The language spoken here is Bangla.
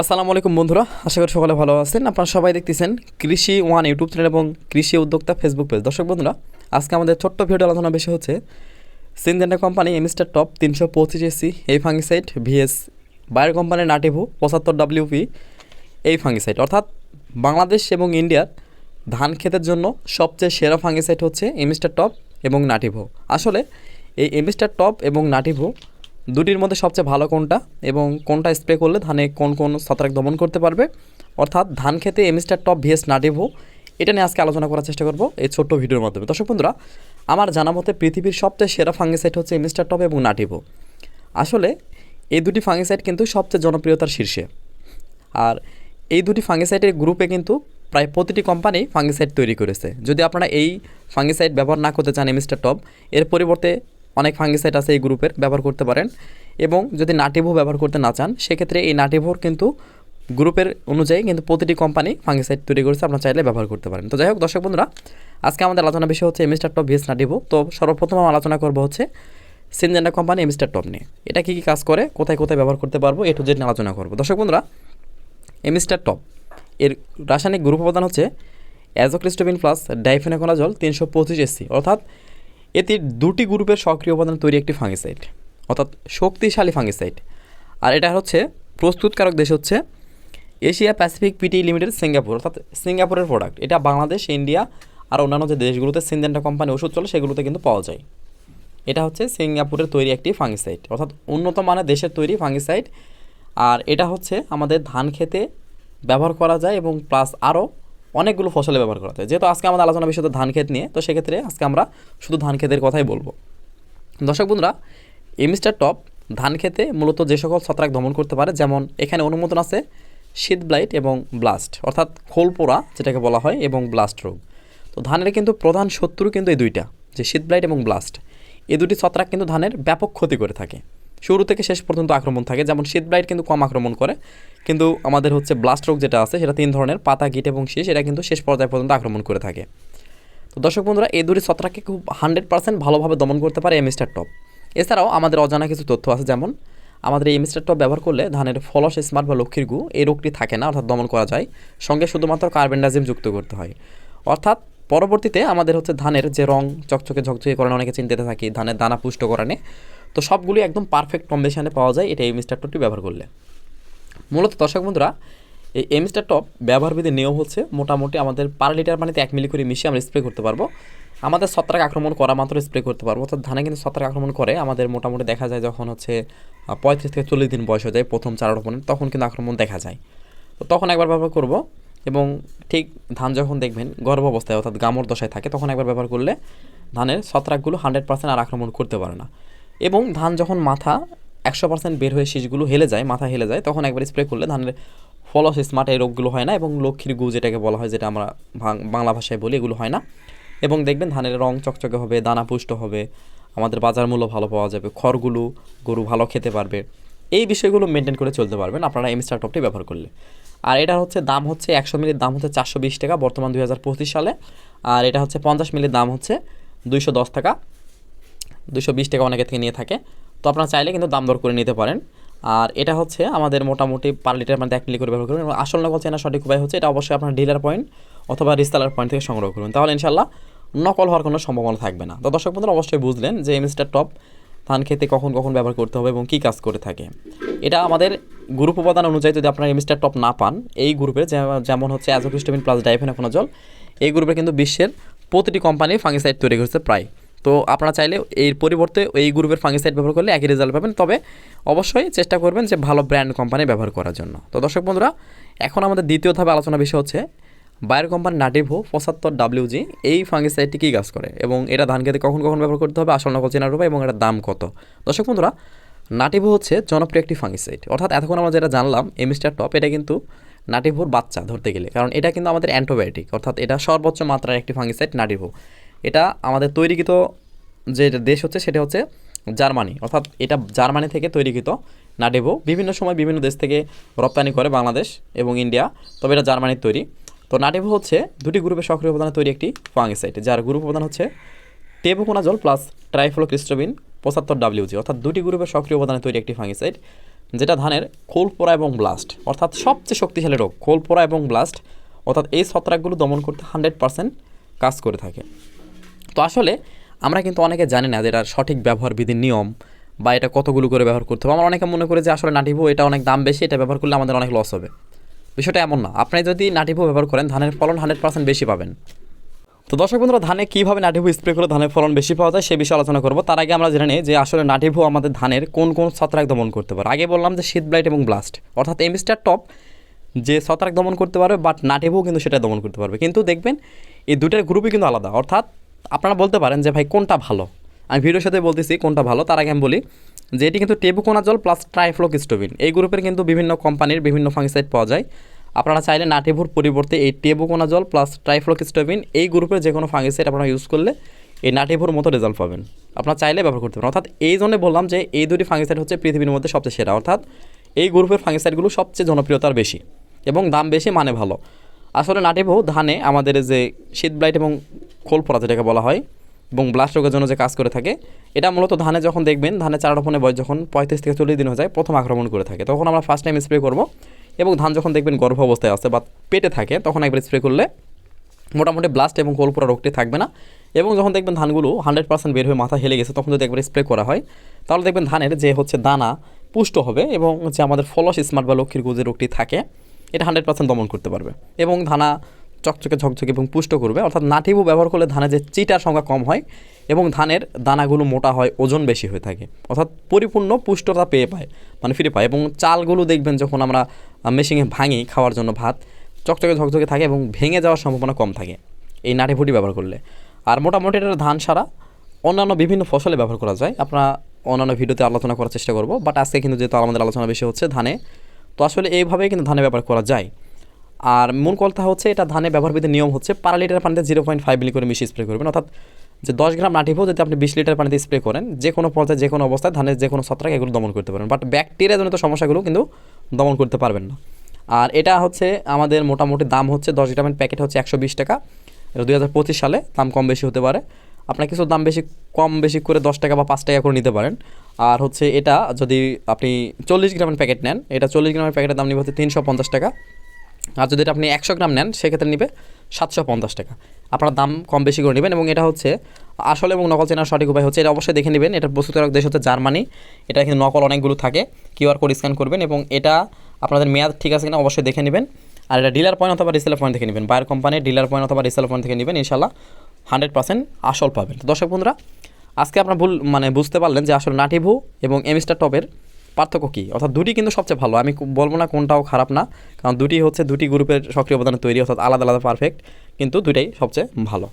আসসালামু আলাইকুম বন্ধুরা, আশা করি সকালে ভালো আছেন। আপনারা সবাই দেখতেছেন কৃষি ওয়ান ইউটিউব চ্যানেল এবং কৃষি উদ্যোক্তা ফেসবুক পেজ। দর্শক বন্ধুরা, আজকে আমাদের ছোট্ট ভিডিও আলোচনা বিষয় হচ্ছে সিনজেন্ডা কোম্পানি এমিস্টার টপ তিনশো পঁচিশ এসি এই ফাঙ্গিসাইড ভিএস বায়ার কোম্পানির নাটিভু পঁচাত্তর ডাব্লিউপি এই ফাঙ্গিসাইড অর্থাৎ বাংলাদেশ এবং ইন্ডিয়ার ধান ক্ষেতের জন্য সবচেয়ে সেরা ফাঙ্গিসাইড হচ্ছে এমিস্টার টপ এবং নাটিভো। আসলে এই এমিস্টার টপ এবং নাটিভো দুটির মধ্যে সবচেয়ে ভালো কোনটা এবং কোনটা স্প্রে করলে ধানে কোন কোন ছত্রাক দমন করতে পারবে? অর্থাৎ ধান খেতে এমিস্টার টপ ভিএস নাটিভো এটা নিয়ে আজকে আলোচনা করার চেষ্টা করব এই ছোট্ট ভিডিওর মাধ্যমে। দর্শক বন্ধুরা, আমার জানা মতে পৃথিবীর সবচেয়ে সেরা ফাঙ্গিসাইড হচ্ছে এমিস্টার টপ এবং নাটিভো আসলে এই দুটি ফাঙ্গিসাইড কিন্তু সবচেয়ে জনপ্রিয়তার শীর্ষে। আর এই দুটি ফাঙ্গিসাইডের গ্রুপে কিন্তু প্রায় প্রতিটি কোম্পানি ফাঙ্গিসাইড তৈরি করেছে। যদি আপনারা এই ফাঙ্গিসাইড ব্যবহার না করতে চান এমিস্টার টপ, এর পরিবর্তে অনেক ফাঙ্গিসাইড আছে এই গ্রুপের ব্যবহার করতে পারেন। এবং যদি নাটিভো ব্যবহার করতে না চান, সেক্ষেত্রে এই নাটিভোর কিন্তু গ্রুপের অনুযায়ী কিন্তু প্রতিটি কোম্পানি ফাঙ্গিসাইড তৈরি করেছে, আপনার চাইলে ব্যবহার করতে পারেন। তো যাই হোক, দর্শক বন্ধুরা, আজকে আমাদের আলোচনা বিষয় হচ্ছে এমিস্টার টপ ভিএস নাটিভো। তো সর্বপ্রথম আমরা আলোচনা করব হচ্ছে সিনজেন্ডা কোম্পানি এমিস্টার টপ নিয়ে। এটা কী কী কাজ করে, কোথায় কোথায় ব্যবহার করতে পারব এটু নিয়ে আলোচনা করব। দর্শক বন্ধুরা এমিস্টার টপ এর রাসায়নিক গ্রুপ উপাদান হচ্ছে অ্যাজোক্রিস্টোবিন প্লাস ডাইফেনাকোনাজল তিনশো পঁচিশ এসসি অর্থাৎ এটি দুটি গ্রুপের সক্রিয় উপাদান তৈরি একটি ফাঙ্গিসাইড অর্থাৎ শক্তিশালী ফাঙ্গিসাইড আর এটা হচ্ছে প্রস্তুতকারক দেশ হচ্ছে Asia Pacific PT limited Singapore, অর্থাৎ সিঙ্গাপুরের প্রোডাক্ট এটা বাংলাদেশ, ইন্ডিয়া আর অন্যান্য যে দেশগুলোতে সিনজেন্টা কোম্পানি ওষুধ চলে, সেগুলোতে কিন্তু পাওয়া যায়। এটা হচ্ছে সিঙ্গাপুরের তৈরি একটি ফাঙ্গিসাইড অর্থাৎ উন্নত মানের দেশের তৈরি ফাঙ্গিসাইড আর এটা হচ্ছে আমাদের ধান খেতে ব্যবহার করা যায় এবং প্লাস আরও অনেকগুলো ফসলে ব্যবহার করা যায় যেহেতু আজকে আমাদের আলোচনা বিষয় ধান ক্ষেত নিয়ে, তো সেক্ষেত্রে আজকে আমরা শুধু ধান ক্ষেতের কথাই বলব। দর্শক বন্ধুরা এমিস্টার টপ ধান খেতে মূলত যে সকল ছত্রাক দমন করতে পারে, যেমন এখানে অনুমোদন আছে শীত ব্লাইট এবং ব্লাস্ট, অর্থাৎ খোল পোড়া, যেটাকে বলা হয়, এবং ব্লাস্ট রোগ। তো ধানের কিন্তু প্রধান শত্রু কিন্তু এই দুইটা, যে শীত ব্লাইট এবং ব্লাস্ট। এই দুটি ছত্রাক কিন্তু ধানের ব্যাপক ক্ষতি করে থাকে। শুরু থেকে শেষ পর্যন্ত আক্রমণ থাকে। যেমন শীত ব্লাইট কিন্তু কম আক্রমণ করে। কিন্তু আমাদের হচ্ছে ব্লাস্ট রোগ যেটা আছে, সেটা তিন ধরনের, পাতা, গিট এবং শীষ এটা কিন্তু শেষ পর্যায় পর্যন্ত আক্রমণ করে থাকে। তো দর্শক বন্ধুরা, এই দুটি ছত্রাককে খুব হান্ড্রেড পার্সেন্ট ভালোভাবে দমন করতে পারে এমিস্টার টপ এছাড়াও আমাদের অজানা কিছু তথ্য আছে, যেমন আমাদের এই এমিস্টার টপ ব্যবহার করলে ধানের ফলস, স্মার্ট বা লক্ষ্মীর গু এই রোগটি থাকে না, অর্থাৎ দমন করা যায়। সঙ্গে শুধুমাত্র কার্বেন্ডাজিম যুক্ত করতে হয়। অর্থাৎ পরবর্তীতে আমাদের হচ্ছে ধানের যে রং চকচকে ঝকঝকে করানো অনেকে চিন্তিত থাকি, ধানের দানা পুষ্ট করানে তো সবগুলি একদম পারফেক্ট কম্বিনেশনে পাওয়া যায়। এটা এই মিস্টার টপটি ব্যবহার করলে। মূলত দর্শক বন্ধুরা, এই এমিস্টার টপ ব্যবহারবিধি নিয়ম হচ্ছে মোটামুটি আমাদের পার লিটার পানিতে এক মিলি করে মিশিয়ে আমরা স্প্রে করতে পারব। আমাদের ছত্রাক আক্রমণ করা মাত্র স্প্রে করতে পারব। অর্থাৎ ধানে কিন্তু ছত্রাক আক্রমণ করে, আমাদের মোটামুটি দেখা যায় যখন হচ্ছে পঁয়ত্রিশ থেকে চল্লিশ দিন বয়স হয়ে যায় প্রথম চারা রোপণের তখন কিন্তু আক্রমণ দেখা যায়। তো তখন একবার ব্যবহার করব এবং ঠিক ধান যখন দেখবেন গর্ভ অবস্থায় অর্থাৎ গামর দশায় থাকে, তখন একবার ব্যবহার করলে ধানের ছত্রাকগুলো হান্ড্রেড পার্সেন্ট আর আক্রমণ করতে পারে না। এবং ধান যখন মাথা একশো পার্সেন্ট বের হয়ে শীষগুলো হেলে যায়, মাথা হেলে যায়, তখন একবার স্প্রে করলে ধানের ফলস স্মার্ট এই রোগগুলো হয় না এবং লক্ষ্মীর গু যেটাকে বলা হয়, যেটা আমরা বাংলা ভাষায় বলি, এগুলো হয় না। এবং দেখবেন ধানের রং চকচকে হবে, দানা পুষ্ট হবে, আমাদের বাজার মূল্য ভালো পাওয়া যাবে, খড়গুলো, গরু ভালো খেতে পারবে। এই বিষয়গুলো মেনটেন করে চলতে পারবেন, আপনারা এমস্টার টপটি ব্যবহার করলে। আর এটা হচ্ছে দাম হচ্ছে একশো মিলির দাম হচ্ছে চারশো বিশ টাকা, বর্তমান দুই হাজার পঁচিশ সালে। আর এটা হচ্ছে পঞ্চাশ মিলির দাম হচ্ছে দুইশো দশ টাকা। দুশো বিশ টাকা অনেকে থেকে নিয়ে থাকে। তো আপনারা চাইলে কিন্তু দাম দর করে নিতে পারেন। আর এটা হচ্ছে আমাদের মোটামুটি পার লিটার মানে এক মিলি করে ব্যবহার করুন এবং আসল নকল চেনা সঠিক উপায় হচ্ছে এটা অবশ্যই আপনার ডিলার পয়েন্ট অথবা রিস্তালার পয়েন্ট থেকে সংগ্রহ করুন। তাহলে ইনশাল্লাহ নকল হওয়ার কোনো সম্ভাবনা থাকবে না। তো দর্শক বন্ধুরা, অবশ্যই বুঝলেন যে এমিস্টার টপ ধান খেতে কখন কখন ব্যবহার করতে হবে এবং কী কাজ করে থাকে। এটা আমাদের গ্রুপ উপাদান অনুযায়ী যদি আপনারা এমিস্টার টপ না পান, এই গ্রুপে যেমন হচ্ছে অ্যাজোক্রিস্টোমিন প্লাস ডাইফেনাফোনাজল, এই গ্রুপে কিন্তু বিশ্বের প্রতিটি কোম্পানি ফাঙ্গিসাইড তৈরি করেছে প্রায় তো আপনারা চাইলে এর পরিবর্তে এই গ্রুপের ফাঙ্গিসাইড ব্যবহার করলে একই রেজাল্ট পাবেন। তবে অবশ্যই চেষ্টা করবেন যে ভালো ব্র্যান্ড কোম্পানি ব্যবহার করার জন্য। তো দর্শক বন্ধুরা, এখন আমাদের দ্বিতীয় ধাপে আলোচনা বিষয় হচ্ছে বায়ার কোম্পানি নাটিভো পঁচাত্তর ডাব্লিউজি এই ফাঙ্গিসাইডটি কী কাজ করে এবং এটা ধান খেতে কখন কখন ব্যবহার করতে হবে, আসল নকল চেনার উপায় এবং এটার দাম কত? দর্শক বন্ধুরা নাটিভো হচ্ছে জনপ্রিয় একটি ফাঙ্গিসাইড অর্থাৎ এতক্ষণ আমরা যেটা জানলাম এমিস্টার টপ এটা কিন্তু নাটিভোর বাচ্চা ধরতে গেলে। কারণ এটা কিন্তু আমাদের অ্যান্টোবায়োটিক অর্থাৎ এটা সর্বোচ্চ মাত্রার একটি ফাঙ্গিসাইড নাটিভো এটা আমাদের তৈরিকৃত যে দেশ হচ্ছে, সেটা হচ্ছে জার্মানি। অর্থাৎ এটা জার্মানি থেকে তৈরিকৃত নাটিভো বিভিন্ন সময় বিভিন্ন দেশ থেকে রপ্তানি করে বাংলাদেশ এবং ইন্ডিয়া। তবে এটা জার্মানির তৈরি। তো নাটিভো হচ্ছে দুটি গ্রুপের সক্রিয় উপাদানে তৈরি একটি ফাঙ্গিসাইড, যার গ্রুপ উপাদান হচ্ছে টেবোকোনাজল প্লাস ট্রাইফ্লোক্রিস্টোবিন পঁচাত্তর ডাব্লিউজি। অর্থাৎ দুটি গ্রুপের সক্রিয় উপাদানে তৈরি একটি ফাঙ্গিসাইড, যেটা ধানের খোল পোড়া এবং ব্লাস্ট। অর্থাৎ সবচেয়ে শক্তিশালী রোগ খোল পোড়া এবং ব্লাস্ট। অর্থাৎ এই ছত্রাকগুলো দমন করতে হান্ড্রেড পার্সেন্ট কাজ করে থাকে। তো আসলে আমরা কিন্তু অনেকে জানি না যে এটার সঠিক ব্যবহার বিধির নিয়ম বা এটা কতগুলো করে ব্যবহার করতে হবে। আমরা অনেকে মনে করি যে আসলে নাটিভো এটা অনেক দাম বেশি, এটা ব্যবহার করলে আমাদের অনেক লস হবে। বিষয়টা এমন না। আপনি যদি নাটিভো ব্যবহার করেন, ধানের ফলন হান্ড্রেড পার্সেন্ট বেশি পাবেন। তো দর্শক বন্ধুরা, ধানে কীভাবে নাটিভু স্প্রে করে ধানের ফলন বেশি পাওয়া যায় সে বিষয়ে আলোচনা করব। তার আগে আমরা জেনে নিই যে আসলে নাটিভু আমাদের ধানের কোন কোন ছত্রাক দমন করতে পারে। আগে বললাম যে শীত ব্লাইট এবং ব্লাস্ট অর্থাৎ এমিস্টার টপ যে ছত্রাক দমন করতে পারবে বাট নাটিভু কিন্তু সেটা দমন করতে পারবে। কিন্তু দেখবেন, এই দুটার গ্রুপই কিন্তু আলাদা। অর্থাৎ আপনারা বলতে পারেন যে, ভাই, কোনটা ভালো? আমি ভিডিওর সাথে বলতেছি, কোনটা ভালো? তার আগে আমি বলি যে, এটি কিন্তু টেবুকোনা জল প্লাস ট্রাইফ্লোকিস্টোবিন এই গ্রুপের কিন্তু বিভিন্ন কোম্পানির বিভিন্ন ফাঙ্গিসাইড পাওয়া যায়। আপনারা চাইলে নাটিভুর পরিবর্তে এই টেবুকোনা জল প্লাস ট্রাইফ্লোকিস্টোবিন এই গ্রুপের যে কোনো ফাঙ্গিসাইড আপনারা ইউজ করলে এই নাটিভুর মতো রেজাল্ট পাবেন। আপনারা চাইলে ব্যবহার করতে পারেন। অর্থাৎ এই জন্য বললাম যে, এই দুটি ফাঙ্গিসাইড হচ্ছে পৃথিবীর মধ্যে সবচেয়ে সেরা। অর্থাৎ এই গ্রুপের ফাঙ্গিসাইডগুলো সবচেয়ে জনপ্রিয়তার বেশি এবং দাম বেশি মানে ভালো। আসলে নাটিভু ধানে আমাদের যে শীত ব্লাইট এবং খোল পড়া যেটাকে বলা হয়, এবং ব্লাস্ট রোগের জন্য যে কাজ করে থাকে, এটা মূলত ধানে যখন দেখবেন ধানে চারা রোপণের বয়স যখন পঁয়ত্রিশ থেকে চল্লিশ দিন হয়ে যায়, প্রথম আক্রমণ করে থাকে। তখন আমরা ফার্স্ট টাইম স্প্রে করব, এবং ধান যখন দেখবেন গর্ভ অবস্থায় আছে বা পেটে থাকে, তখন একবার স্প্রে করলে মোটামুটি ব্লাস্ট এবং কোলপুরা রোগটি থাকবে না। এবং যখন দেখবেন ধানগুলো হান্ড্রেড পার্সেন্ট বের হয়ে মাথা হেলে গেছে, তখন যদি একবার স্প্রে করা হয়, তাহলে দেখবেন ধানের যে হচ্ছে দানা পুষ্ট হবে, এবং যে আমাদের ফলস স্মার্ট বা লক্ষ্মীর গুজে রোগটি থাকে, এটা হান্ড্রেড পার্সেন্ট দমন করতে পারবে। এবং ধানা চকচকে, ঝকঝকে এবং পুষ্ট করবে। অর্থাৎ নাটিবু ব্যবহার করলে ধানের যে চিটার সংখ্যা কম হয় এবং ধানের দানাগুলো মোটা হয়, ওজন বেশি হয়ে থাকে। অর্থাৎ পরিপূর্ণ পুষ্টতা পেয়ে পায় মানে ফিরে পায়। এবং চালগুলো দেখবেন যখন আমরা মেশিনে ভাঙি খাওয়ার জন্য ভাত, চকচকে, ঝকঝকে থাকে এবং ভেঙে যাওয়ার সম্ভাবনা কম থাকে এই নাটিভুটি ব্যবহার করলে। আর মোটামুটি এটা ধান সারা অন্যান্য বিভিন্ন ফসলে ব্যবহার করা যায়। আপনারা অন্যান্য ভিডিওতে আলোচনা করার চেষ্টা করব বাট আজকে কিন্তু যেহেতু আমাদের আলোচনা বেশি হচ্ছে ধানে, তো আসলে এইভাবেই কিন্তু ধানে ব্যবহার করা যায়। আর মূল কথা হচ্ছে এটা ধানে ব্যবহার বিধি নিয়ম হচ্ছে পার লিটার পানিতে জিরো পয়েন্ট ফাইভ মিলি করে মিশিয়ে স্প্রে করবেন। অর্থাৎ যে দশ গ্রাম নাটিভো যদি আপনি বিশ লিটার পানিতে স্প্রে করেন, যে কোনো পর্যায়ে, যে কোনো অবস্থায় ধানের যে কোনো ছত্রাক এগুলো দমন করতে পারেন বাট ব্যাকটেরিয়া জনিত সমস্যাগুলো কিন্তু দমন করতে পারবেন না। আর এটা হচ্ছে আমাদের মোটামুটি দাম হচ্ছে দশ গ্রামের প্যাকেট হচ্ছে একশো বিশ টাকা। এটা দুই হাজার পঁচিশ সালে, দাম কম বেশি হতে পারে। আপনার কিছু দাম বেশি, কম বেশি করে দশ টাকা বা পাঁচ টাকা করে নিতে পারেন। আর হচ্ছে এটা যদি আপনি চল্লিশ গ্রামের প্যাকেট নেন, এটা চল্লিশ গ্রামের প্যাকেটের দাম নিবে হচ্ছে তিনশো পঞ্চাশ টাকা। আর যদি আপনি একশো গ্রাম নেন, সেক্ষেত্রে নিবে সাতশো পঞ্চাশ টাকা। আপনার দাম কম বেশি করে নেবেন এবং এটা হচ্ছে আসলে এবং নকল চেনার সঠিক উপায় হচ্ছে, এটা অবশ্যই দেখে নেবেন। এটা প্রস্তুতকারক দেশ হচ্ছে জার্মানি। এটা কিন্তু নকল অনেকগুলো থাকে। কিউআর কোড স্ক্যান করবেন এবং এটা আপনাদের মেয়াদ ঠিক আছে কিনা অবশ্যই দেখে নেবেন। আর এটা ডিলার পয়েন্ট অথবা রিসেলার পয়েন্ট থেকে নেবেন। বায়ার কোম্পানির ডিলার পয়েন্ট অথবা রিসেলার পয়েন্ট থেকে নেবেন ইনশাল্লাহ হান্ড্রেড পার্সেন্ট আসল পাবেন। তো দর্শক বন্ধুরা, আজকে আপনারা ভুল মানে বুঝতে পারলেন যে আসলে নাটিভু এবং এমিস্টার টপের পার্থক্য কী? অর্থাৎ দুটি কিন্তু সবচেয়ে ভালো। আমি বলব না কোনটাও খারাপ না, কারণ দুটি হচ্ছে দুটি গ্রুপের সক্রিয় অবদানে তৈরি, অর্থাৎ আলাদা আলাদা পারফেক্ট কিন্তু দুটাই সবচেয়ে ভালো।